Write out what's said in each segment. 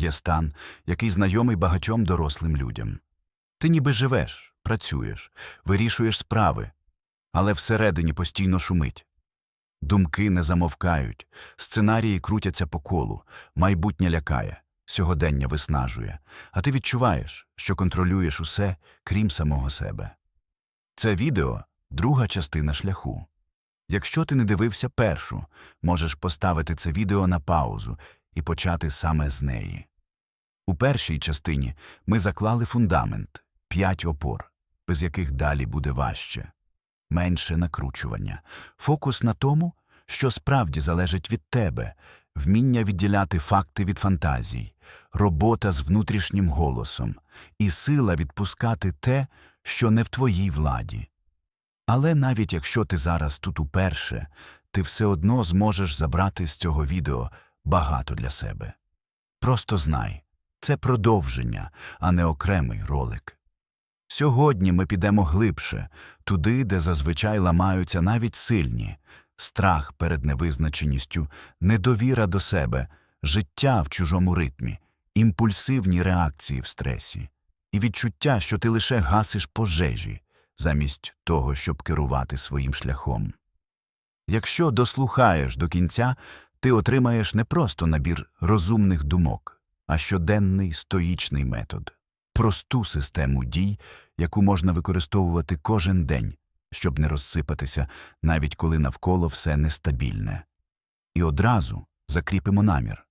Є стан, який знайомий багатьом дорослим людям. Ти ніби живеш, працюєш, вирішуєш справи, але всередині постійно шумить. Думки не замовкають, сценарії крутяться по колу, майбутнє лякає, сьогодення виснажує, а ти відчуваєш, що контролюєш усе, крім самого себе. Це відео друга частина шляху. Якщо ти не дивився першу, можеш поставити це відео на паузу і почати саме з неї. У першій частині ми заклали фундамент п'ять опор, без яких далі буде важче, менше накручування, фокус на тому, що справді залежить від тебе, вміння відділяти факти від фантазій, робота з внутрішнім голосом і сила відпускати те, що не в твоїй владі. Але навіть якщо ти зараз тут уперше, ти все одно зможеш забрати з цього відео багато для себе. Просто знай, це продовження, а не окремий ролик. Сьогодні ми підемо глибше, туди, де зазвичай ламаються навіть сильні, страх перед невизначеністю, недовіра до себе, життя в чужому ритмі, імпульсивні реакції в стресі, і відчуття, що ти лише гасиш пожежі, замість того, щоб керувати своїм шляхом. Якщо дослухаєш до кінця, ти отримаєш не просто набір розумних думок, а щоденний стоїчний метод, просту систему дій, яку можна використовувати кожен день, щоб не розсипатися, навіть коли навколо все нестабільне. І одразу закріпимо намір.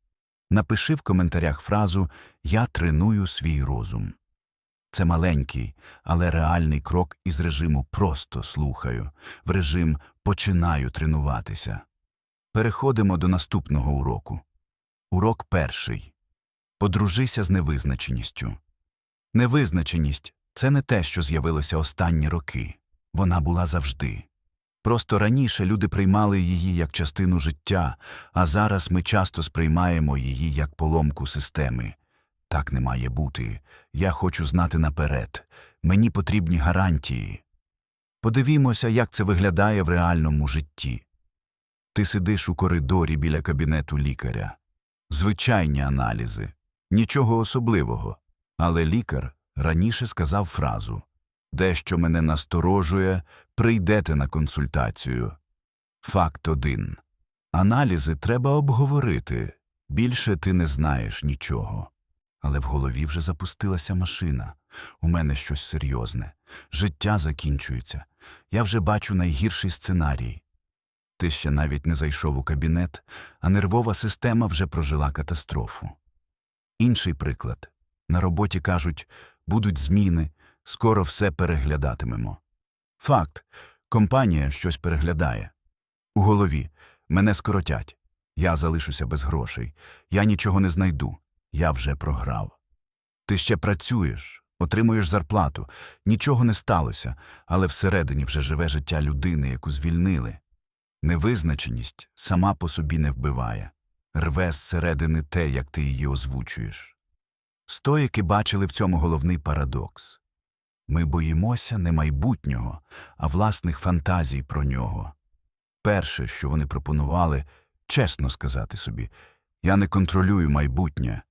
Напиши в коментарях фразу Я треную свій розум. Це маленький, але реальний крок із режиму просто слухаю, в режим починаю тренуватися. Переходимо до наступного уроку. Урок перший. Подружися з невизначеністю. Невизначеність це не те, що з'явилося останні роки. Вона була завжди. Просто раніше люди приймали її як частину життя, а зараз ми часто сприймаємо її як поломку системи. Так не має бути. Я хочу знати наперед. Мені потрібні гарантії. Подивімося, як це виглядає в реальному житті. Ти сидиш у коридорі біля кабінету лікаря. Звичайні аналізи. Нічого особливого. Але лікар раніше сказав фразу Дещо мене насторожує, прийдете на консультацію. Факт один. Аналізи треба обговорити. Більше ти не знаєш нічого. Але в голові вже запустилася машина. У мене щось серйозне. Життя закінчується. Я вже бачу найгірший сценарій. Ти ще навіть не зайшов у кабінет, а нервова система вже прожила катастрофу. Інший приклад. На роботі кажуть, будуть зміни, скоро все переглядатимемо. Факт. Компанія щось переглядає. У голові. Мене скоротять. Я залишуся без грошей. Я нічого не знайду. Я вже програв. Ти ще працюєш, отримуєш зарплату. Нічого не сталося, але всередині вже живе життя людини, яку звільнили. Невизначеність сама по собі не вбиває. Рве зсередини те, як ти її озвучуєш. Стоїки бачили в цьому головний парадокс. Ми боїмося не майбутнього, а власних фантазій про нього. Перше, що вони пропонували, чесно сказати собі, я не контролюю майбутнє,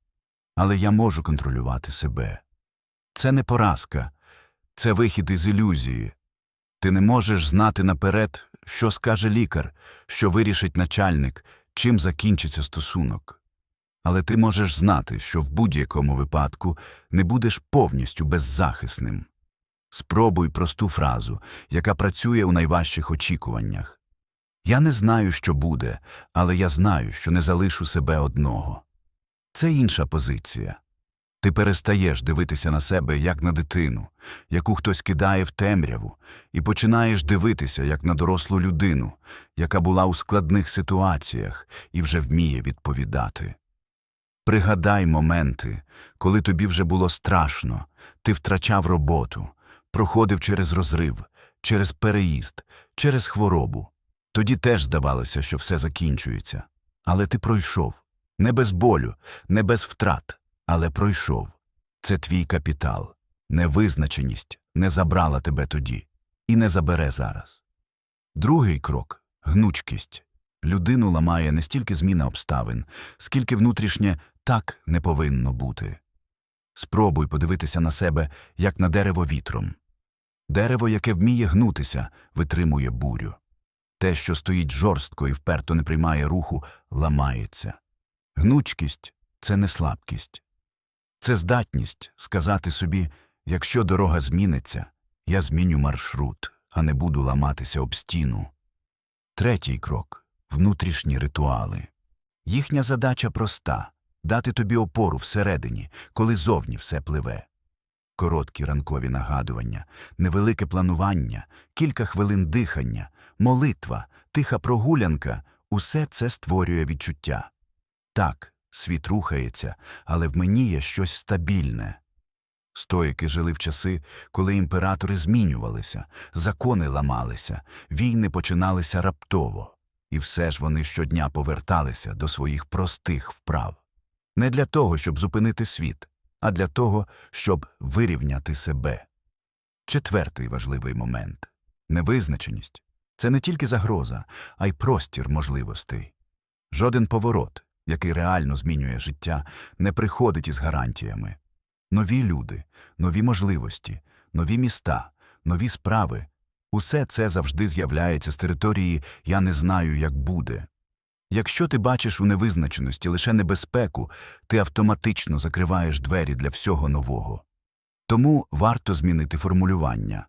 але я можу контролювати себе. Це не поразка, це вихід із ілюзії. Ти не можеш знати наперед, що скаже лікар, що вирішить начальник, чим закінчиться стосунок. Але ти можеш знати, що в будь-якому випадку не будеш повністю беззахисним. Спробуй просту фразу, яка працює у найважчих очікуваннях. Я не знаю, що буде, але я знаю, що не залишу себе одного. Це інша позиція. Ти перестаєш дивитися на себе як на дитину, яку хтось кидає в темряву, і починаєш дивитися як на дорослу людину, яка була у складних ситуаціях і вже вміє відповідати. Пригадай моменти, коли тобі вже було страшно, ти втрачав роботу, проходив через розрив, через переїзд, через хворобу. Тоді теж здавалося, що все закінчується. Але ти пройшов. Не без болю, не без втрат, але пройшов. Це твій капітал. Невизначеність не забрала тебе тоді і не забере зараз. Другий крок гнучкість. Людину ламає не стільки зміна обставин, скільки внутрішнє так не повинно бути. Спробуй подивитися на себе, як на дерево вітром. Дерево, яке вміє гнутися, витримує бурю. Те, що стоїть жорстко і вперто не приймає руху, ламається. Гнучкість це не слабкість. Це здатність сказати собі, якщо дорога зміниться, я зміню маршрут, а не буду ламатися об стіну. Третій крок внутрішні ритуали. Їхня задача проста дати тобі опору всередині, коли зовні все пливе. Короткі ранкові нагадування, невелике планування, кілька хвилин дихання, молитва, тиха прогулянка усе це створює відчуття. Так, світ рухається, але в мені є щось стабільне. Стоїки жили в часи, коли імператори змінювалися, закони ламалися, війни починалися раптово, і все ж вони щодня поверталися до своїх простих вправ. Не для того, щоб зупинити світ, а для того, щоб вирівняти себе. Четвертий важливий момент невизначеність це не тільки загроза, а й простір можливостей. Жоден поворот, який реально змінює життя, не приходить із гарантіями. Нові люди, нові можливості, нові міста, нові справи усе це завжди з'являється з території Я не знаю, як буде. Якщо ти бачиш у невизначеності лише небезпеку, ти автоматично закриваєш двері для всього нового. Тому варто змінити формулювання.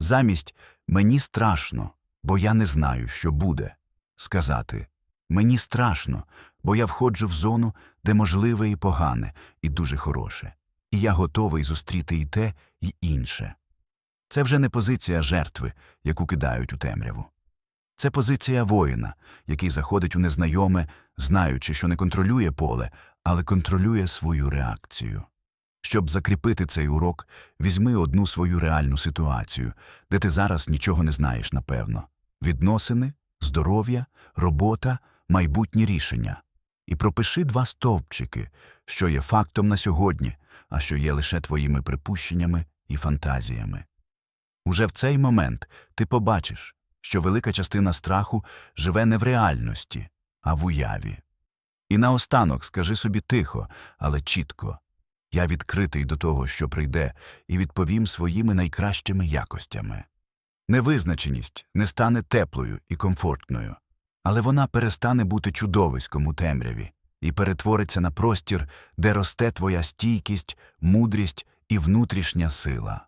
Замість мені страшно, бо я не знаю, що буде, сказати мені страшно, бо я входжу в зону, де можливе і погане, і дуже хороше, і я готовий зустріти і те, і інше. Це вже не позиція жертви, яку кидають у темряву. Це позиція воїна, який заходить у незнайоме, знаючи, що не контролює поле, але контролює свою реакцію. Щоб закріпити цей урок, візьми одну свою реальну ситуацію, де ти зараз нічого не знаєш напевно відносини, здоров'я, робота, майбутні рішення. І пропиши два стовпчики, що є фактом на сьогодні, а що є лише твоїми припущеннями і фантазіями. Уже в цей момент ти побачиш, що велика частина страху живе не в реальності, а в уяві. І наостанок скажи собі тихо, але чітко я відкритий до того, що прийде, і відповім своїми найкращими якостями. Невизначеність не стане теплою і комфортною, але вона перестане бути чудовиськом у темряві і перетвориться на простір, де росте твоя стійкість, мудрість і внутрішня сила.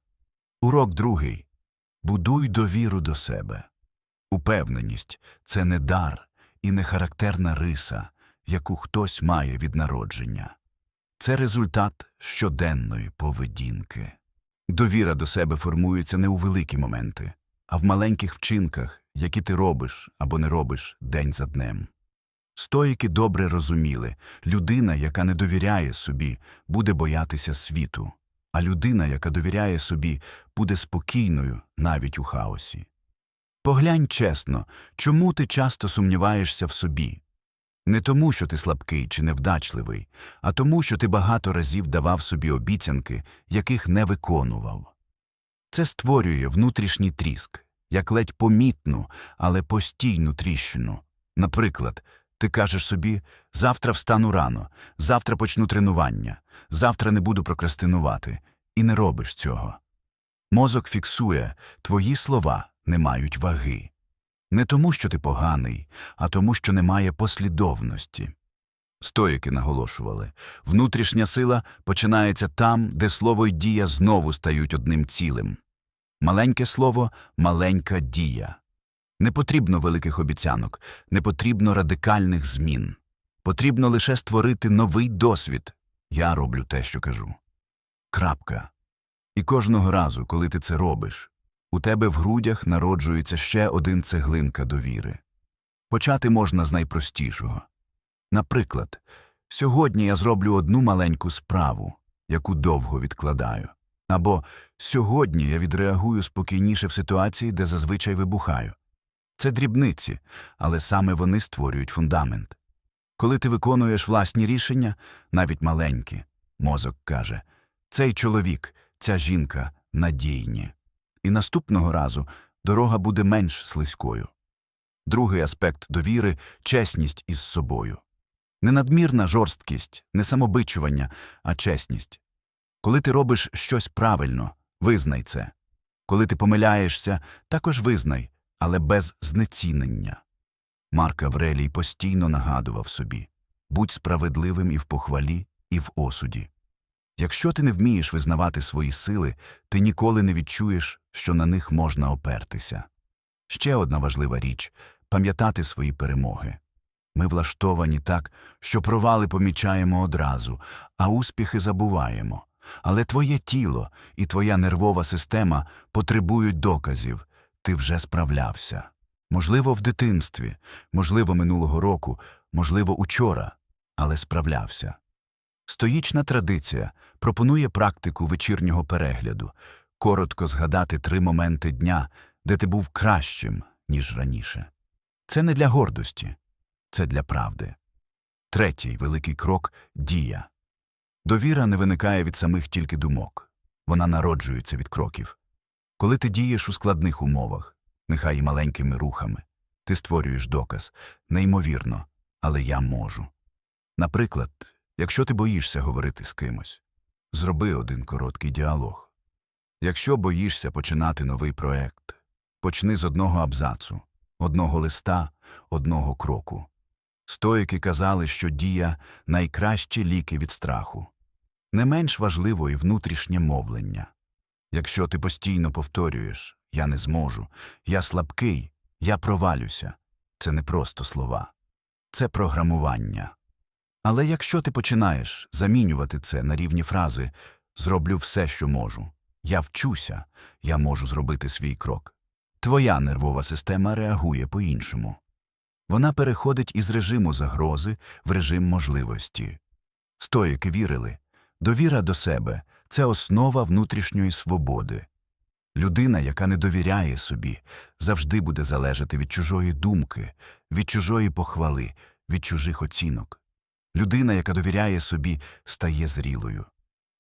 Урок другий будуй довіру до себе. Упевненість це не дар і не характерна риса, яку хтось має від народження. Це результат щоденної поведінки. Довіра до себе формується не у великі моменти, а в маленьких вчинках, які ти робиш або не робиш день за днем. Стоїки добре розуміли людина, яка не довіряє собі, буде боятися світу, а людина, яка довіряє собі, буде спокійною навіть у хаосі. Поглянь чесно, чому ти часто сумніваєшся в собі. Не тому, що ти слабкий чи невдачливий, а тому, що ти багато разів давав собі обіцянки, яких не виконував. Це створює внутрішній тріск, як ледь помітну, але постійну тріщину. Наприклад, ти кажеш собі завтра встану рано, завтра почну тренування, завтра не буду прокрастинувати, і не робиш цього. Мозок фіксує твої слова не мають ваги. Не тому, що ти поганий, а тому, що немає послідовності. Стоїки наголошували внутрішня сила починається там, де слово й дія знову стають одним цілим. Маленьке слово маленька дія. Не потрібно великих обіцянок, не потрібно радикальних змін. Потрібно лише створити новий досвід. Я роблю те, що кажу. Крапка. І кожного разу, коли ти це робиш, у тебе в грудях народжується ще один цеглинка довіри. Почати можна з найпростішого. Наприклад, сьогодні я зроблю одну маленьку справу, яку довго відкладаю. Або сьогодні я відреагую спокійніше в ситуації, де зазвичай вибухаю. Це дрібниці, але саме вони створюють фундамент. Коли ти виконуєш власні рішення, навіть маленькі, мозок каже цей чоловік, ця жінка надійні. І наступного разу дорога буде менш слизькою. Другий аспект довіри чесність із собою. Не надмірна жорсткість, не самобичування, а чесність. Коли ти робиш щось правильно, визнай це. Коли ти помиляєшся, також визнай, але без знецінення. Марк Аврелій постійно нагадував собі будь справедливим і в похвалі, і в осуді. Якщо ти не вмієш визнавати свої сили, ти ніколи не відчуєш, що на них можна опертися. Ще одна важлива річ пам'ятати свої перемоги. Ми влаштовані так, що провали помічаємо одразу, а успіхи забуваємо. Але твоє тіло і твоя нервова система потребують доказів ти вже справлявся. Можливо, в дитинстві, можливо, минулого року, можливо, учора, але справлявся. Стоїчна традиція пропонує практику вечірнього перегляду, коротко згадати три моменти дня, де ти був кращим, ніж раніше. Це не для гордості, це для правди. Третій великий крок дія. Довіра не виникає від самих тільки думок, вона народжується від кроків. Коли ти дієш у складних умовах, нехай і маленькими рухами, ти створюєш доказ неймовірно, але я можу. Наприклад, якщо ти боїшся говорити з кимось, зроби один короткий діалог. Якщо боїшся починати новий проект, почни з одного абзацу, одного листа, одного кроку. Стоїки казали, що дія найкращі ліки від страху. Не менш важливо і внутрішнє мовлення. Якщо ти постійно повторюєш Я не зможу, я слабкий, я провалюся, це не просто слова, це програмування. Але якщо ти починаєш замінювати це на рівні фрази Зроблю все, що можу, я вчуся, я можу зробити свій крок, твоя нервова система реагує по-іншому. Вона переходить із режиму загрози в режим можливості. Стоїки вірили, довіра до себе це основа внутрішньої свободи. Людина, яка не довіряє собі, завжди буде залежати від чужої думки, від чужої похвали, від чужих оцінок. Людина, яка довіряє собі, стає зрілою.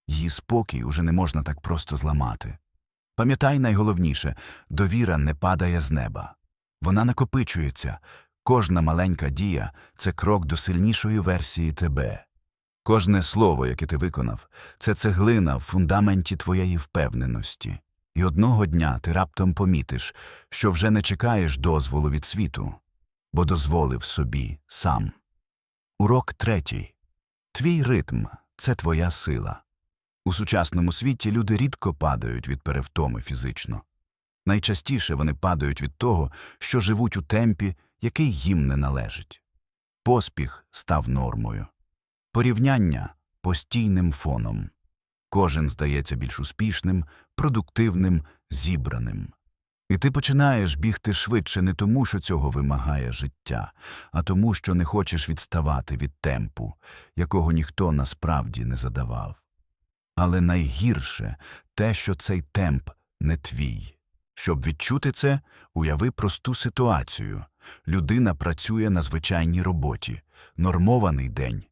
Її спокій уже не можна так просто зламати. Пам'ятай найголовніше довіра не падає з неба. Вона накопичується. Кожна маленька дія це крок до сильнішої версії тебе. Кожне слово, яке ти виконав, це цеглина в фундаменті твоєї впевненості. І одного дня ти раптом помітиш, що вже не чекаєш дозволу від світу, бо дозволив собі сам. Урок третій. Твій ритм це твоя сила. У сучасному світі люди рідко падають від перевтоми фізично. Найчастіше вони падають від того, що живуть у темпі, який їм не належить. Поспіх став нормою. Порівняння постійним фоном. Кожен здається більш успішним, продуктивним, зібраним. І ти починаєш бігти швидше не тому, що цього вимагає життя, а тому, що не хочеш відставати від темпу, якого ніхто насправді не задавав. Але найгірше те, що цей темп не твій. Щоб відчути це, уяви просту ситуацію. Людина працює на звичайній роботі, нормований день,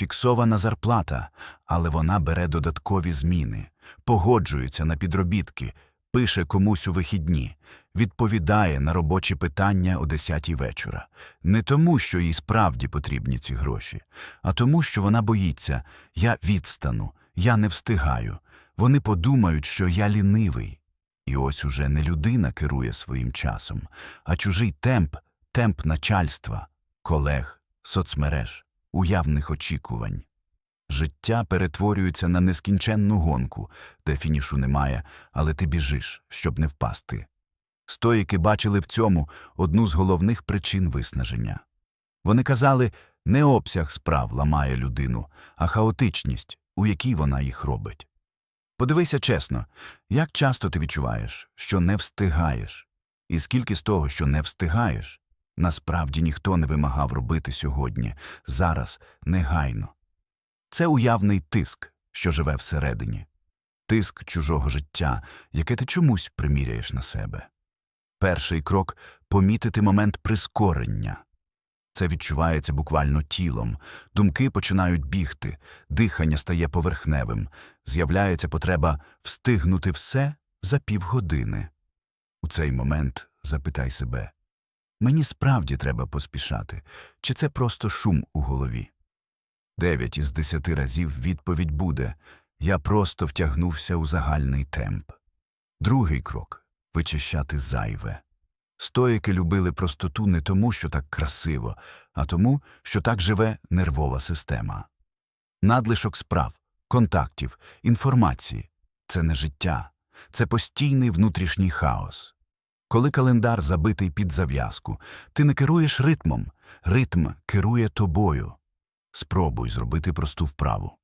фіксована зарплата, але вона бере додаткові зміни, погоджується на підробітки, пише комусь у вихідні, відповідає на робочі питання о 10 вечора. Не тому, що їй справді потрібні ці гроші, а тому, що вона боїться я відстану, я не встигаю. Вони подумають, що я лінивий. І ось уже не людина керує своїм часом, а чужий темп, темп начальства, колег, соцмереж, уявних очікувань. Життя перетворюється на нескінченну гонку, де фінішу немає, але ти біжиш, щоб не впасти. Стоїки бачили в цьому одну з головних причин виснаження. Вони казали, не обсяг справ ламає людину, а хаотичність, у якій вона їх робить. Подивися чесно, як часто ти відчуваєш, що не встигаєш, і скільки з того, що не встигаєш, насправді ніхто не вимагав робити сьогодні, зараз, негайно. Це уявний тиск, що живе всередині, тиск чужого життя, яке ти чомусь приміряєш на себе. Перший крок помітити момент прискорення. Це відчувається буквально тілом, думки починають бігти, дихання стає поверхневим, з'являється потреба встигнути все за півгодини. У цей момент запитай себе мені справді треба поспішати, чи це просто шум у голові? Дев'ять із десяти разів відповідь буде Я просто втягнувся у загальний темп. Другий крок вичищати зайве. Стоїки любили простоту не тому, що так красиво, а тому, що так живе нервова система. Надлишок справ, контактів, інформації це не життя, це постійний внутрішній хаос. Коли календар забитий під зав'язку, ти не керуєш ритмом, ритм керує тобою. Спробуй зробити просту вправу.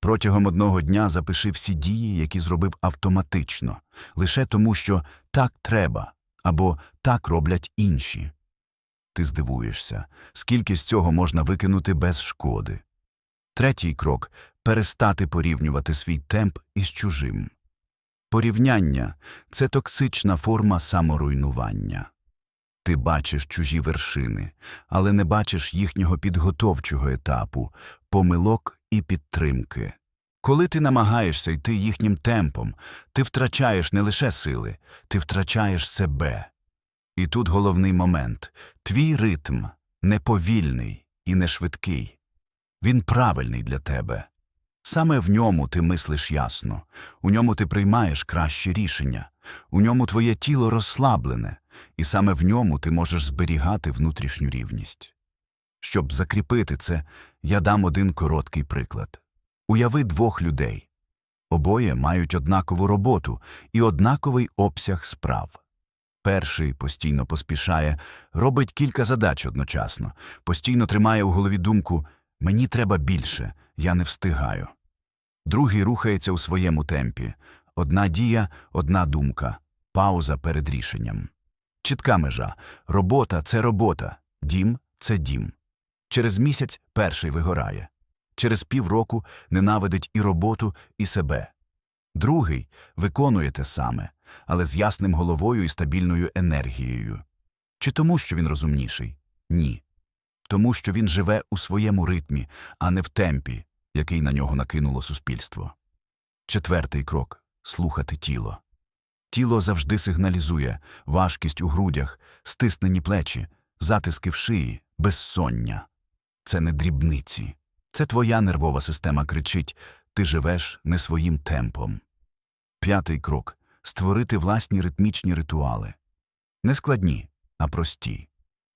Протягом одного дня запиши всі дії, які зробив автоматично, лише тому, що так треба або так роблять інші. Ти здивуєшся, скільки з цього можна викинути без шкоди. Третій крок перестати порівнювати свій темп із чужим. Порівняння це токсична форма саморуйнування. Ти бачиш чужі вершини, але не бачиш їхнього підготовчого етапу, помилок і підтримки. Коли ти намагаєшся йти їхнім темпом, ти втрачаєш не лише сили, ти втрачаєш себе. І тут головний момент твій ритм не повільний і не швидкий. Він правильний для тебе. Саме в ньому ти мислиш ясно, у ньому ти приймаєш кращі рішення, у ньому твоє тіло розслаблене, і саме в ньому ти можеш зберігати внутрішню рівність. Щоб закріпити це, я дам один короткий приклад. Уяви двох людей. Обоє мають однакову роботу і однаковий обсяг справ. Перший постійно поспішає, робить кілька задач одночасно, постійно тримає у голові думку «мені треба більше, я не встигаю». Другий рухається у своєму темпі. Одна дія, одна думка, пауза перед рішенням. Чітка межа. Робота це робота, дім це дім. Через місяць перший вигорає. Через півроку ненавидить і роботу, і себе. Другий виконує те саме, але з ясним головою і стабільною енергією. Чи тому, що він розумніший? Ні. Тому, що він живе у своєму ритмі, а не в темпі, який на нього накинуло суспільство. Четвертий крок слухати тіло. Тіло завжди сигналізує важкість у грудях, стиснені плечі, затиски в шиї, безсоння. Це не дрібниці. Це твоя нервова система кричить ти живеш не своїм темпом. П'ятий крок створити власні ритмічні ритуали. Не складні, а прості.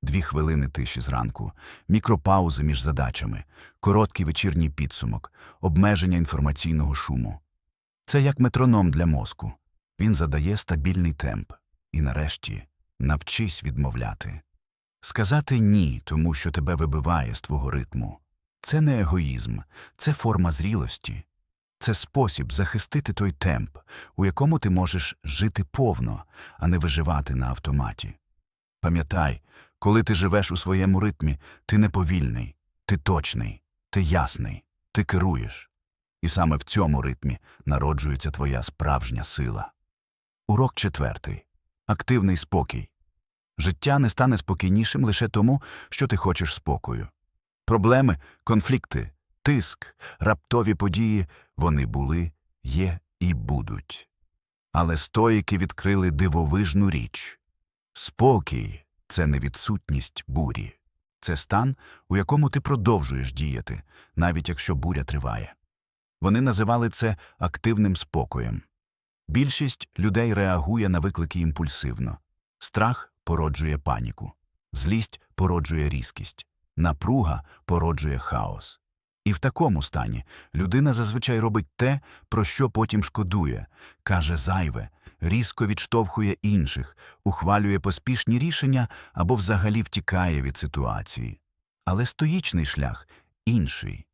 Дві хвилини тиші зранку, мікропаузи між задачами, короткий вечірній підсумок, обмеження інформаційного шуму. Це як метроном для мозку. Він задає стабільний темп. І нарешті навчись відмовляти. Сказати ні, тому що тебе вибиває з твого ритму. Це не егоїзм, це форма зрілості. Це спосіб захистити той темп, у якому ти можеш жити повно, а не виживати на автоматі. Пам'ятай, коли ти живеш у своєму ритмі, ти не повільний, ти точний, ти ясний, ти керуєш. І саме в цьому ритмі народжується твоя справжня сила. Урок четвертий. Активний спокій. Життя не стане спокійнішим лише тому, що ти хочеш спокою. Проблеми, конфлікти, тиск, раптові події вони були, є і будуть. Але стоїки відкрили дивовижну річ. Спокій це не відсутність бурі. Це стан, у якому ти продовжуєш діяти, навіть якщо буря триває. Вони називали це активним спокоєм. Більшість людей реагує на виклики імпульсивно. Страх породжує паніку, злість породжує різкість, напруга породжує хаос. І в такому стані людина зазвичай робить те, про що потім шкодує, каже зайве, різко відштовхує інших, ухвалює поспішні рішення або взагалі втікає від ситуації. Але стоїчний шлях інший.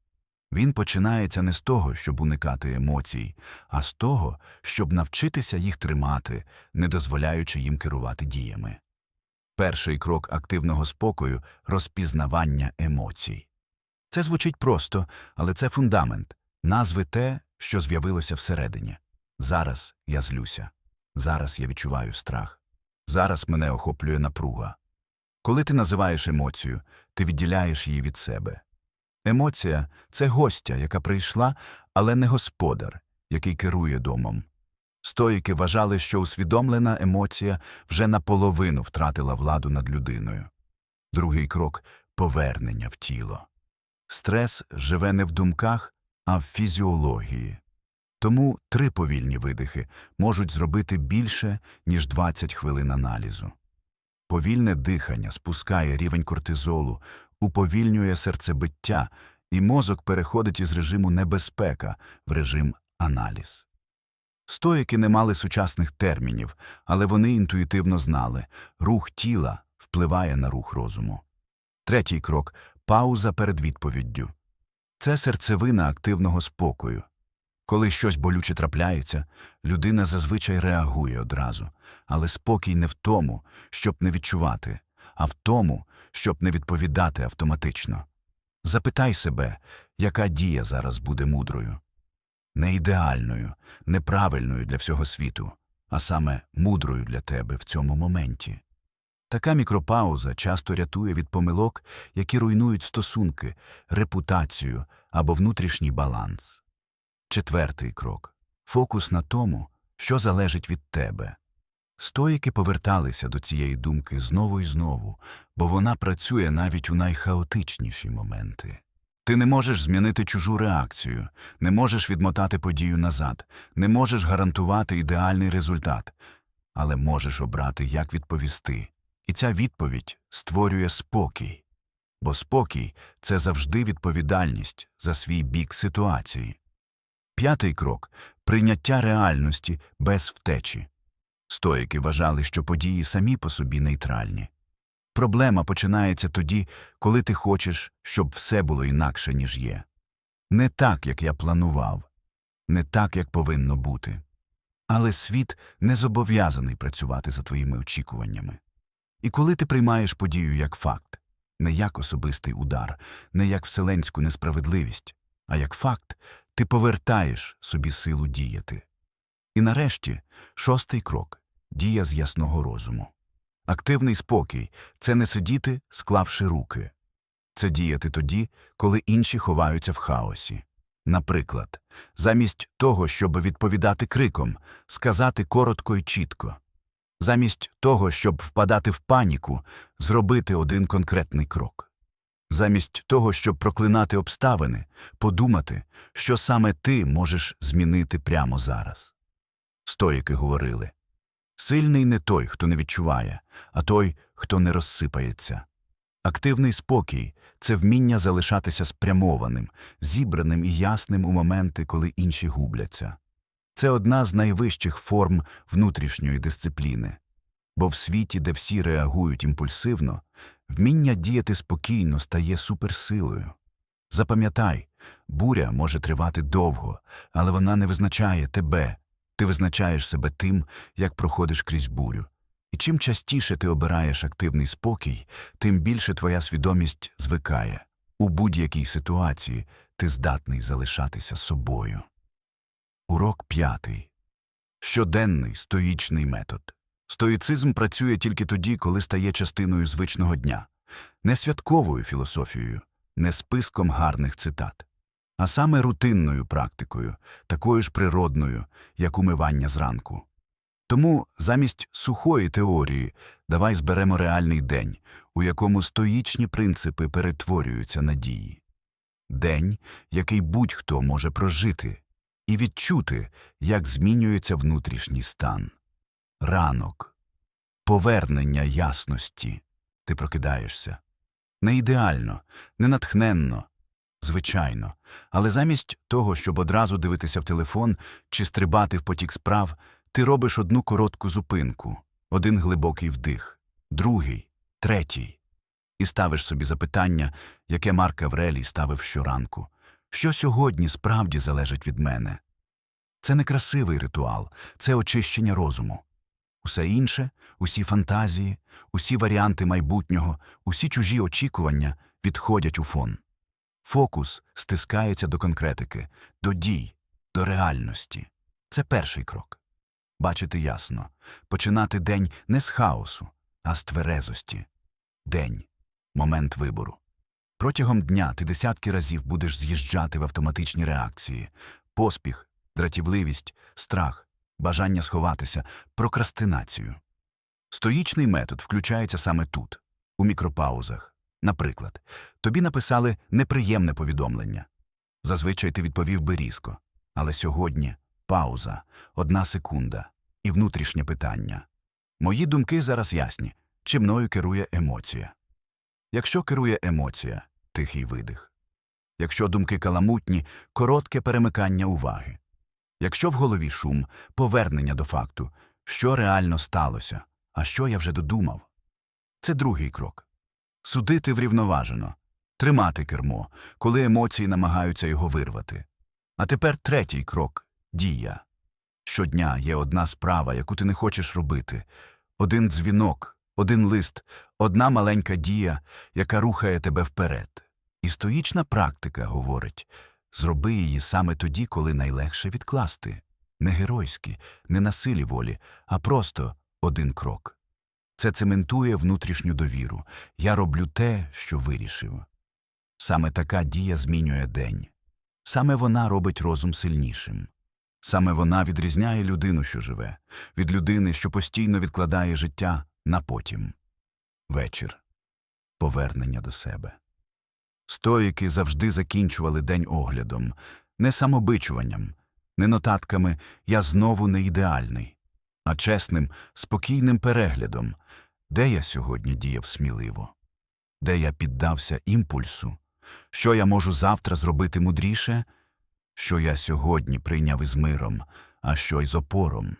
Він починається не з того, щоб уникати емоцій, а з того, щоб навчитися їх тримати, не дозволяючи їм керувати діями. Перший крок активного спокою розпізнавання емоцій. Це звучить просто, але це фундамент, назви те, що з'явилося всередині. Зараз я злюся, зараз я відчуваю страх, зараз мене охоплює напруга. Коли ти називаєш емоцію, ти відділяєш її від себе. Емоція це гостя, яка прийшла, але не господар, який керує домом. Стоїки вважали, що усвідомлена емоція вже наполовину втратила владу над людиною. Другий крок повернення в тіло. Стрес живе не в думках, а в фізіології. Тому три повільні видихи можуть зробити більше, ніж 20 хвилин аналізу. Повільне дихання спускає рівень кортизолу, уповільнює серцебиття, і мозок переходить із режиму небезпека в режим аналіз. Стоїки не мали сучасних термінів, але вони інтуїтивно знали рух тіла впливає на рух розуму. Третій крок пауза перед відповіддю. Це серцевина активного спокою. Коли щось болюче трапляється, людина зазвичай реагує одразу, але спокій не в тому, щоб не відчувати, а в тому, щоб не відповідати автоматично. Запитай себе, яка дія зараз буде мудрою. Не ідеальною, неправильною для всього світу, а саме мудрою для тебе в цьому моменті. Така мікропауза часто рятує від помилок, які руйнують стосунки, репутацію або внутрішній баланс. Четвертий крок фокус на тому, що залежить від тебе. Стоїки поверталися до цієї думки знову і знову, бо вона працює навіть у найхаотичніші моменти. Ти не можеш змінити чужу реакцію, не можеш відмотати подію назад, не можеш гарантувати ідеальний результат, але можеш обрати, як відповісти. І ця відповідь створює спокій. Бо спокій це завжди відповідальність за свій бік ситуації. П'ятий крок прийняття реальності без втечі. Стоїки вважали, що події самі по собі нейтральні. Проблема починається тоді, коли ти хочеш, щоб все було інакше, ніж є. Не так, як я планував, не так, як повинно бути. Але світ не зобов'язаний працювати за твоїми очікуваннями. І коли ти приймаєш подію як факт, не як особистий удар, не як вселенську несправедливість, а як факт, ти повертаєш собі силу діяти. І нарешті шостий крок дія з ясного розуму. Активний спокій це не сидіти, склавши руки. Це діяти тоді, коли інші ховаються в хаосі. Наприклад, замість того, щоб відповідати криком, сказати коротко й чітко. Замість того, щоб впадати в паніку, зробити один конкретний крок. Замість того, щоб проклинати обставини, подумати, що саме ти можеш змінити прямо зараз. Стоїки говорили сильний не той, хто не відчуває, а той, хто не розсипається. Активний спокій це вміння залишатися спрямованим, зібраним і ясним у моменти, коли інші губляться. Це одна з найвищих форм внутрішньої дисципліни. Бо в світі, де всі реагують імпульсивно, вміння діяти спокійно стає суперсилою. Запам'ятай, буря може тривати довго, але вона не визначає тебе. Ти визначаєш себе тим, як проходиш крізь бурю. І чим частіше ти обираєш активний спокій, тим більше твоя свідомість звикає. У будь-якій ситуації ти здатний залишатися собою. Урок п'ятий. Щоденний стоїчний метод. Стоїцизм працює тільки тоді, коли стає частиною звичного дня, не святковою філософією, не списком гарних цитат, а саме рутинною практикою, такою ж природною, як умивання зранку. Тому замість сухої теорії давай зберемо реальний день, у якому стоїчні принципи перетворюються на дії. День, який будь-хто може прожити і відчути, як змінюється внутрішній стан. Ранок. Повернення ясності. Ти прокидаєшся. Не ідеально, не натхненно, звичайно. Але замість того, щоб одразу дивитися в телефон чи стрибати в потік справ, ти робиш одну коротку зупинку, один глибокий вдих, другий, третій. І ставиш собі запитання, яке Марк Аврелій ставив щоранку. Що сьогодні справді залежить від мене? Це не красивий ритуал, це очищення розуму. Усе інше, усі фантазії, усі варіанти майбутнього, усі чужі очікування відходять у фон. Фокус стискається до конкретики, до дій, до реальності. Це перший крок. Бачити ясно, починати день не з хаосу, а з тверезості. День момент вибору. Протягом дня ти десятки разів будеш з'їжджати в автоматичні реакції поспіх, дратівливість, страх, бажання сховатися, прокрастинацію. Стоїчний метод включається саме тут, у мікропаузах. Наприклад, тобі написали неприємне повідомлення. Зазвичай ти відповів би різко. Але сьогодні пауза, одна секунда і внутрішнє питання. Мої думки зараз ясні, чи мною керує емоція. Якщо керує емоція, тихий видих. Якщо думки каламутні, коротке перемикання уваги. Якщо в голові шум, повернення до факту, що реально сталося, а що я вже додумав. Це другий крок. Судити врівноважено, тримати кермо, коли емоції намагаються його вирвати. А тепер третій крок дія. Щодня є одна справа, яку ти не хочеш робити, один дзвінок, один лист, одна маленька дія, яка рухає тебе вперед. І стоїчна практика говорить зроби її саме тоді, коли найлегше відкласти. Не геройськи, не на силі волі, а просто один крок. Це цементує внутрішню довіру. Я роблю те, що вирішив. Саме така дія змінює день. Саме вона робить розум сильнішим. Саме вона відрізняє людину, що живе, від людини, що постійно відкладає життя на потім. Вечір. Повернення до себе. Стоїки завжди закінчували день оглядом, не самобичуванням, не нотатками «я знову не ідеальний», а чесним, спокійним переглядом, де я сьогодні діяв сміливо, де я піддався імпульсу, що я можу завтра зробити мудріше, що я сьогодні прийняв із миром, а що й з опором.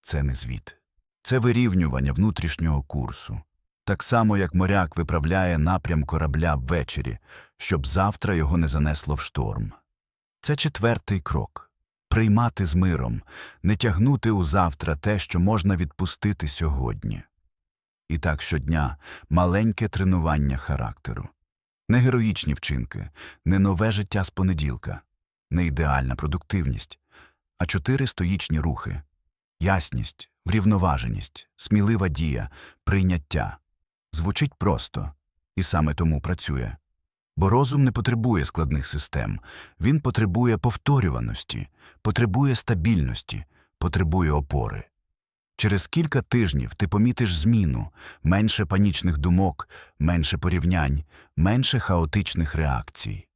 Це не звіт, це вирівнювання внутрішнього курсу. Так само, як моряк виправляє напрям корабля ввечері, щоб завтра його не занесло в шторм. Це четвертий крок приймати з миром, не тягнути у завтра те, що можна відпустити сьогодні. І так щодня маленьке тренування характеру, не героїчні вчинки, не нове життя з понеділка, не ідеальна продуктивність, а чотири стоїчні рухи ясність, врівноваженість, смілива дія, прийняття. Звучить просто, і саме тому працює. Бо розум не потребує складних систем, він потребує повторюваності, потребує стабільності, потребує опори. Через кілька тижнів ти помітиш зміну, менше панічних думок, менше порівнянь, менше хаотичних реакцій.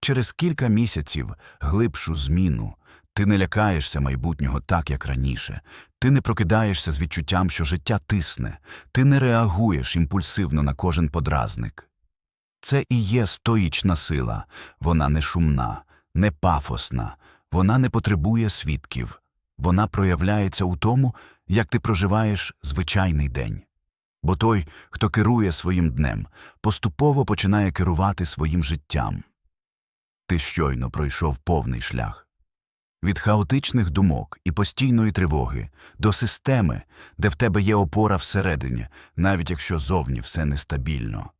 Через кілька місяців глибшу зміну ти не лякаєшся майбутнього так, як раніше, ти не прокидаєшся з відчуттям, що життя тисне, ти не реагуєш імпульсивно на кожен подразник. Це і є стоїчна сила, вона не шумна, не пафосна, вона не потребує свідків, вона проявляється у тому, як ти проживаєш звичайний день. Бо той, хто керує своїм днем, поступово починає керувати своїм життям. Ти щойно пройшов повний шлях. Від хаотичних думок і постійної тривоги до системи, де в тебе є опора всередині, навіть якщо зовні все нестабільно.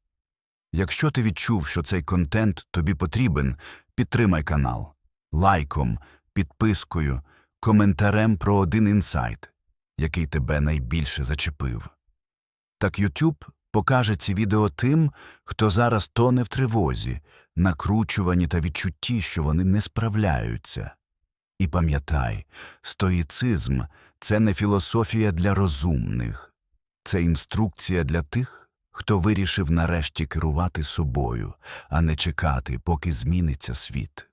Якщо ти відчув, що цей контент тобі потрібен, підтримай канал лайком, підпискою, коментарем про один інсайт, який тебе найбільше зачепив. Так YouTube покаже ці відео тим, хто зараз тоне в тривозі, накручувані та відчутті, що вони не справляються. І пам'ятай, стоїцизм це не філософія для розумних, це інструкція для тих, хто вирішив нарешті керувати собою, а не чекати, поки зміниться світ.